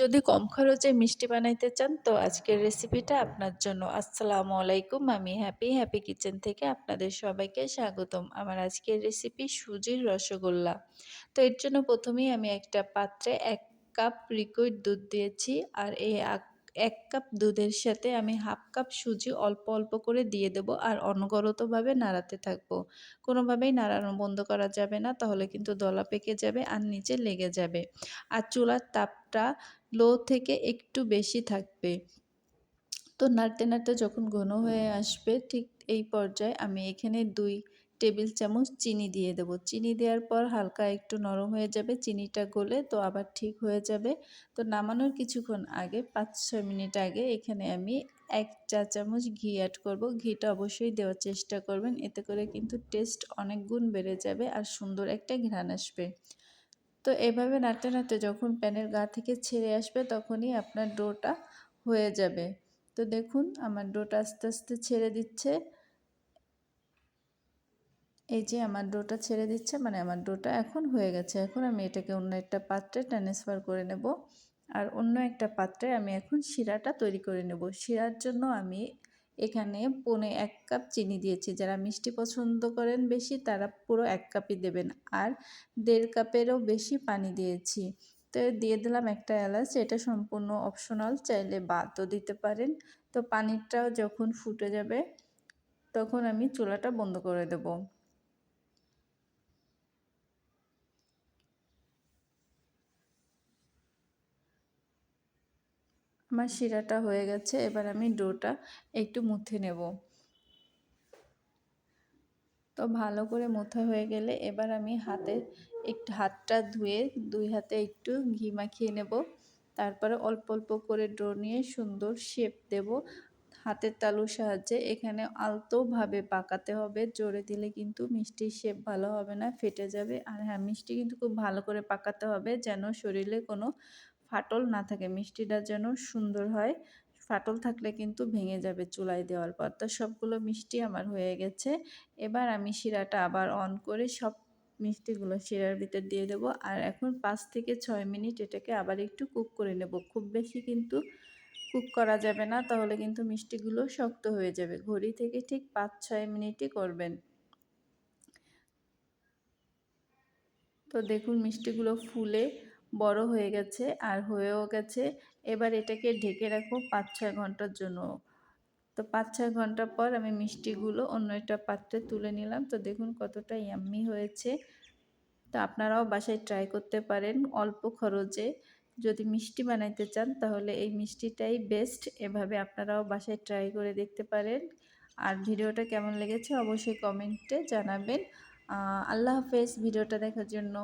যদি কম খরচে মিষ্টি বানাইতে চান, তো আজকের রেসিপিটা আপনার জন্য। আসসালামু আলাইকুম, আমি হ্যাপি হ্যাপি কিচেন থেকে আপনাদের সবাইকে স্বাগতম। আমার আজকের রেসিপি সুজির রসগোল্লা। তো এর জন্য প্রথমেই আমি একটা পাত্রে এক কাপ লিকুইড দুধ দিয়েছি, আর এই এক কাপ দুধের সাথে আমি হাফ কাপ সুজি অল্প অল্প করে দিয়ে দেব আর অনগরতভাবে নাড়াতে থাকব। কোনোভাবেই নাড়ানো বন্ধ করা যাবে না, তাহলে কিন্তু দলা পেকে যাবে আর নিচে লেগে যাবে আর চুলার তাপটা লো থেকে একটু বেশি থাকবে। তো নাড়তে নাড়তে যখন ঘন হয়ে আসবে, ঠিক এই পর্যায়ে আমি এখানে দুই টেবিল চামচ চিনি দিয়ে দেবো। চিনি দেওয়ার পর হালকা একটু নরম হয়ে যাবে, চিনিটা গলে তো আবার ঠিক হয়ে যাবে। তো নামানোর কিছুক্ষণ আগে পাঁচ ছয় মিনিট আগে এখানে আমি এক চা চামচ ঘি অ্যাড করব। ঘিটা অবশ্যই দেওয়ার চেষ্টা করবেন, এতে করে কিন্তু টেস্ট অনেক গুণ বেড়ে যাবে আর সুন্দর একটা ঘ্রাণ আসবে। তো এভাবে নাড়তে নাড়তে যখন প্যানের গা থেকে ছেড়ে আসবে, তখনই আপনার ডোটা হয়ে যাবে। তো দেখুন, আমার ডোটা আস্তে আস্তে ছেড়ে দিচ্ছে। এই যে আমার ডোটা ছেড়ে দিচ্ছে মানে আমার ডোটা এখন হয়ে গেছে। এখন আমি এটাকে অন্য একটা পাত্রে ট্রান্সফার করে নেব। আর অন্য একটা পাত্রে আমি এখন শিরাটা তৈরি করে নেব। শিরার জন্য আমি এখানে পনে এক কাপ চিনি দিয়েছি। যারা মিষ্টি পছন্দ করেন বেশি, তারা পুরো এক কাপই দেবেন। আর দেড় কাপেরও বেশি পানি দিয়েছি। তো দিয়ে দিলাম একটা এলাচ। এটা সম্পূর্ণ অপশনাল চাইলে বাদও দিতে পারেন। তো পানিটাও যখন ফুটে যাবে, তখন আমি চুলাটা বন্ধ করে দেবো। আমার শিরাটা হয়ে গেছে, এবার আমি ডোটা একটু মুথে নেব। তো ভালো করে মুথা হয়ে গেলে এবার আমি হাতে একটু হাতটা ধুয়ে দুই হাতে একটু ঘি মাখিয়ে নেব। তারপরে অল্প অল্প করে ডো নিয়ে সুন্দর শেপ দেব হাতের তালুর সাহায্যে। এখানে আলতোভাবে পাকাতে হবে, জোরে দিলে কিন্তু মিষ্টির শেপ ভালো হবে না, ফেটে যাবে। আর হ্যাঁ মিষ্টি কিন্তু খুব ভালো করে পাকাতে হবে যেন শরীরে কোনো ফাটল না থাকে, মিষ্টিটা যেন সুন্দর হয়। ফাটল থাকলে কিন্তু ভেঙে যাবে চুলায় দেওয়ার পর। তো সবগুলো মিষ্টি আমার হয়ে গেছে। এবার আমি শিরাটা আবার অন করে সব মিষ্টিগুলো শিরার ভিতর দিয়ে দেবো। আর এখন পাঁচ থেকে ছয় মিনিট এটাকে আবার একটু কুক করে নেব। খুব বেশি কিন্তু কুক করা যাবে না, তাহলে কিন্তু মিষ্টিগুলো শক্ত হয়ে যাবে। ঘড়ি থেকে ঠিক পাঁচ ছয় মিনিটই করবেন। তো দেখুন মিষ্টিগুলো ফুলে বড় হয়ে গেছে আর হয়েও গেছে। এবার এটাকে ঢেকে রাখব পাঁচ ছয় ঘণ্টার জন্য। তো পাঁচ ছয় ঘণ্টা পর আমি মিষ্টিগুলো অন্য একটা পাত্রে তুলে নিলাম। তো দেখুন কতটা ইয়াম্মি হয়েছে। তো আপনারাও বাসায় ট্রাই করতে পারেন অল্প খরচে। যদি মিষ্টি বানাইতে চান তাহলে এই মিষ্টিটাই বেস্ট এভাবে আপনারাও বাসায় ট্রাই করে দেখতে পারেন। আর ভিডিওটা কেমন লেগেছে অবশ্যই কমেন্টে জানাবেন। আল্লাহ হাফেজ, ভিডিওটা দেখার জন্য।